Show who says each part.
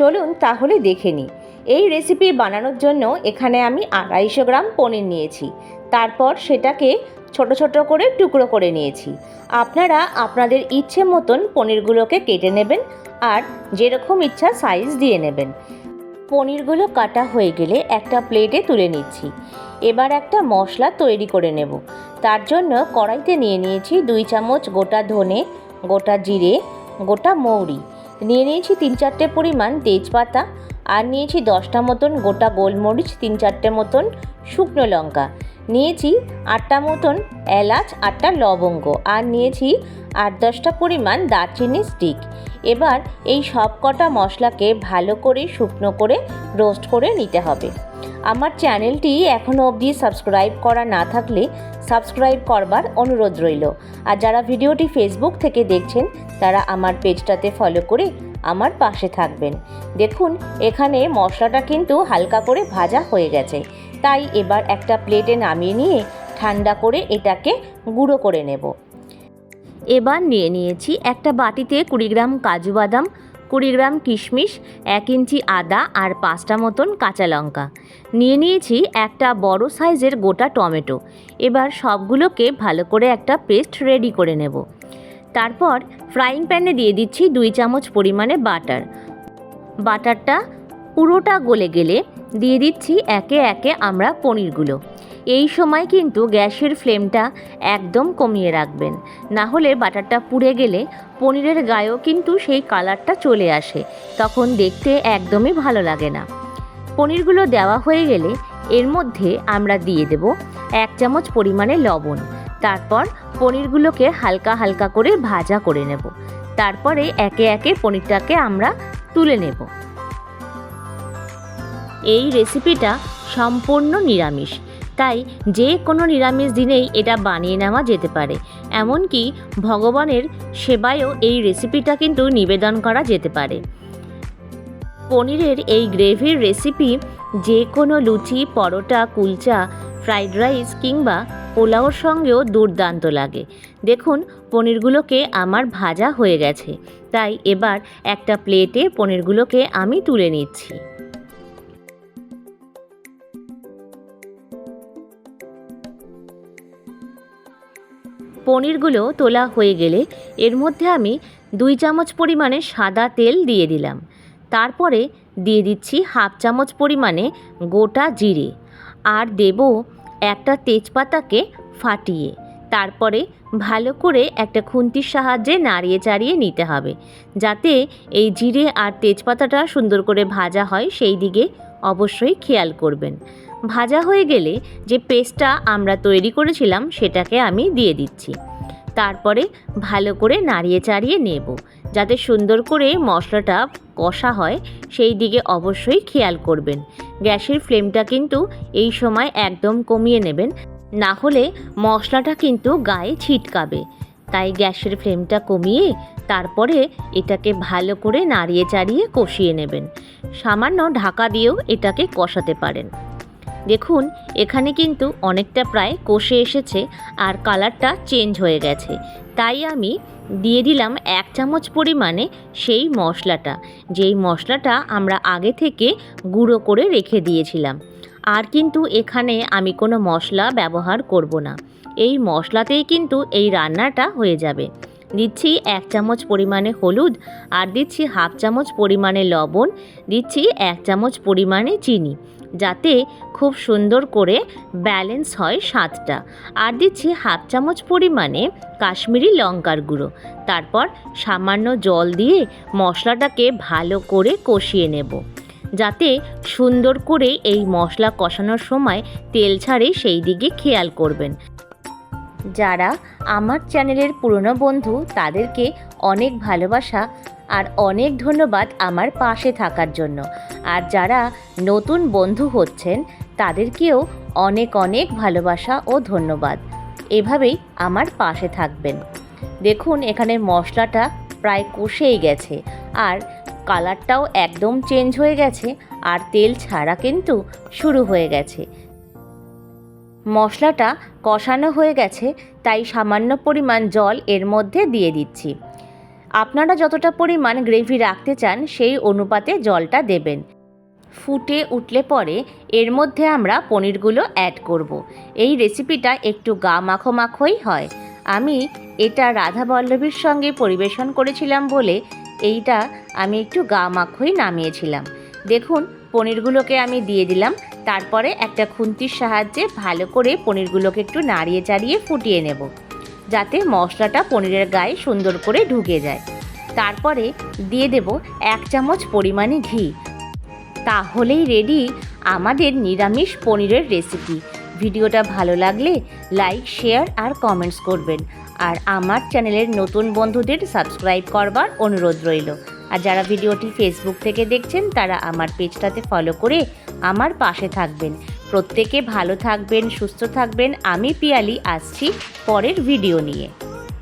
Speaker 1: চলুন তাহলে দেখে নিই। এই রেসিপি বানানোর জন্য এখানে আমি আড়াইশো গ্রাম পনির নিয়েছি। তারপর সেটাকে ছোট ছোট করে টুকরো করে নিয়েছি। আপনারা আপনাদের ইচ্ছে মতন পনিরগুলোকে কেটে নেবেন আর যেরকম ইচ্ছা সাইজ দিয়ে নেবেন। পনিরগুলো কাটা হয়ে গেলে একটা প্লেটে তুলে নিচ্ছি। এবার একটা মশলা তৈরি করে নেব। তার জন্য কড়াইতে নিয়ে নিয়েছি দুই চামচ গোটা ধনে, গোটা জিরে, গোটা মৌরি। নিয়ে নিয়েছি তিন চারটে পরিমাণ তেজপাতা আর নিয়েছি দশটা মতন গোটা গোলমরিচ, তিন চারটে মতন শুকনো লঙ্কা। নিয়েছি আটটা মতন এলাচ, আটটা লবঙ্গ আর নিয়েছি আট দশটা পরিমাণ দারচিনি স্টিক এবার এই সব কটা মশলাকে ভালো করে শুকনো করে রোস্ট করে নিতে হবে। আমার চ্যানেলটি এখনও অবধি সাবস্ক্রাইব করা না থাকলে সাবস্ক্রাইব করবার অনুরোধ রইল। আর যারা ভিডিওটি ফেসবুক থেকে দেখছেন, তারা আমার পেজটাতে ফলো করে আমার পাশে থাকবেন। দেখুন, এখানে মশলাটা কিন্তু হালকা করে ভাজা হয়ে গেছে। তাই এবার একটা প্লেটে নামিয়ে নিয়ে ঠান্ডা করে এটাকে গুঁড়ো করে নেব। এবার নিয়ে নিয়েছি একটা বাটিতে কুড়ি গ্রাম কাজু বাদাম কুড়ি গ্রাম কিশমিশ, এক ইঞ্চি আদা আর পাঁচটা মতন কাঁচা লঙ্কা। নিয়ে নিয়েছি একটা বড় সাইজের গোটা টমেটো। এবার সবগুলোকে ভালো করে একটা পেস্ট রেডি করে নেব। তারপর ফ্রাইং প্যানে দিয়ে দিচ্ছি দুই চামচ পরিমাণে বাটার। বাটারটা পুরোটা গলে গেলে দিয়ে দিচ্ছি একে একে আমরা পনিরগুলো। এই সময় কিন্তু গ্যাসের ফ্লেমটা একদম কমিয়ে রাখবেন। না হলে বাটারটা পুড়ে গেলে পনিরের গায়েও কিন্তু সেই কালারটা চলে আসে, তখন দেখতে একদমই ভালো লাগে না। পনিরগুলো দেওয়া হয়ে গেলে এর মধ্যে আমরা দিয়ে দেব এক চামচ পরিমাণে লবণ। তারপর পনিরগুলোকে হালকা হালকা করে ভাজা করে নেব। তারপরে একে একে পনিরটাকে আমরা তুলে নেব। এই রেসিপিটা সম্পূর্ণ নিরামিষ। তাই যে কোনো নিরামিষ দিনেই এটা বানিয়ে নেওয়া যেতে পারে। এমনকি ভগবানের সেবায়ও এই রেসিপিটা কিন্তু নিবেদন করা যেতে পারে। পনিরের এই গ্রেভির রেসিপি যে কোনো লুচি, পরোটা, কুলচা, ফ্রাইড রাইস কিংবা পোলাওর সঙ্গেও দুর্দান্ত লাগে। দেখুন, পনিরগুলোকে আমার ভাজা হয়ে গেছে। তাই এবার একটা প্লেটে পনিরগুলোকে আমি তুলে নিচ্ছি। পনিরগুলো তোলা হয়ে গেলে এর মধ্যে আমি দুই চামচ পরিমাণে সাদা তেল দিয়ে দিলাম। তারপরে দিয়ে দিচ্ছি হাফ চামচ পরিমাণে গোটা জিরে। আর দেব একটা তেজপাতাকে ফাটিয়ে। তারপরে ভালো করে একটা খুন্তির সাহায্যে নাড়িয়ে চাড়িয়ে নিতে হবে। যাতে এই জিরে আর তেজপাতাটা সুন্দর করে ভাজা হয়, সেই দিকে অবশ্যই খেয়াল করবেন। ভাজা হয়ে গেলে যে পেস্টটা আমরা তৈরি করেছিলাম সেটাকে আমি দিয়ে দিচ্ছি। তারপরে ভালো করে নাড়িয়ে চাড়িয়ে নেব, যাতে সুন্দর করে মশলাটা কষা হয়। সেই দিকে অবশ্যই খেয়াল করবেন। গ্যাসের ফ্লেমটা কিন্তু এই সময় একদম কমিয়ে নেবেন। না হলে মশলাটা কিন্তু গায়ে ছিটকাবে। তাই গ্যাসের ফ্লেমটা কমিয়ে তারপরে এটাকে ভালো করে নাড়িয়ে চাড়িয়ে কষিয়ে নেবেন। সামান্য ঢাকা দিয়েও এটাকে কষাতে পারেন। দেখুন, এখানে কিন্তু অনেকটা প্রায় কষে এসেছে আর কালারটা চেঞ্জ হয়ে গেছে। তাই আমি দিয়ে দিলাম এক চামচ পরিমাণে সেই মশলাটা। যেই মশলাটা আমরা আগে থেকে গুঁড়ো করে রেখে দিয়েছিলাম। আর কিন্তু এখানে আমি কোনো মশলা ব্যবহার করব না। এই মশলাতেই কিন্তু এই রান্নাটা হয়ে যাবে। দিচ্ছি এক চামচ পরিমাণে হলুদ আর দিচ্ছি হাফ চামচ পরিমাণে লবণ, দিচ্ছি এক চামচ পরিমাণে চিনি। যাতে খুব সুন্দর করে ব্যালেন্স হয় স্বাদটা। আর দিচ্ছি হাফ চামচ পরিমাণে কাশ্মীরি লঙ্কার গুঁড়ো। তারপর সামান্য জল দিয়ে মশলাটাকে ভালো করে কষিয়ে নেব। যাতে সুন্দর করে এই মশলা কষানোর সময় তেল ছাড়ে সেই দিকে খেয়াল করবেন। যারা আমার চ্যানেলের পুরনো বন্ধু, তাদেরকে অনেক ভালোবাসা। আর অনেক ধন্যবাদ আমার পাশে থাকার জন্য। আর যারা নতুন বন্ধু হচ্ছেন, তাদেরকেও অনেক অনেক ভালোবাসা ও ধন্যবাদ। এভাবেই আমার পাশে থাকবেন। দেখুন, এখানে মশলাটা প্রায় কষেই গেছে। আর কালারটাও একদম চেঞ্জ হয়ে গেছে, আর তেল ছাড়া কিন্তু শুরু হয়ে গেছে। মশলাটা কষানো হয়ে গেছে, তাই সামান্য পরিমাণ জল এর মধ্যে দিয়ে দিচ্ছি। আপনারা যতটা পরিমাণ গ্রেভি রাখতে চান, সেই অনুপাতে জলটা দেবেন। ফুটে উঠলে পরে এর মধ্যে আমরা পনিরগুলো অ্যাড করব। এই রেসিপিটা একটু গা মাখো মাখোই হয়। আমি এটা রাধা বল্লভীর সঙ্গে পরিবেশন করেছিলাম বলে এইটা আমি একটু গা মাখোই নামিয়েছিলাম। দেখুন, পনিরগুলোকে আমি দিয়ে দিলাম। তারপরে একটা খুন্তির সাহায্যে ভালো করে পনিরগুলোকে একটু নাড়িয়ে চাড়িয়ে ফুটিয়ে নেব। যাতে মশলাটা পনিরের গায়ে সুন্দর করে ঢুকে যায়। তারপরে দিয়ে দেব এক চামচ পরিমাণে ঘি। তাহলেই রেডি আমাদের নিরামিষ পনিরের রেসিপি ভিডিওটা ভালো লাগলে লাইক শেয়ার আর কমেন্টস করবেন। আর আমার চ্যানেলের নতুন বন্ধুদের সাবস্ক্রাইব করবার অনুরোধ রইল। আর যারা ভিডিওটি ফেসবুক থেকে দেখছেন, তারা আমার পেজটাতে ফলো করে আমার পাশে থাকবেন। প্রত্যেকে ভালো থাকবেন সুস্থ থাকবেন। আমি পিয়ালি আসছি পরের ভিডিও নিয়ে।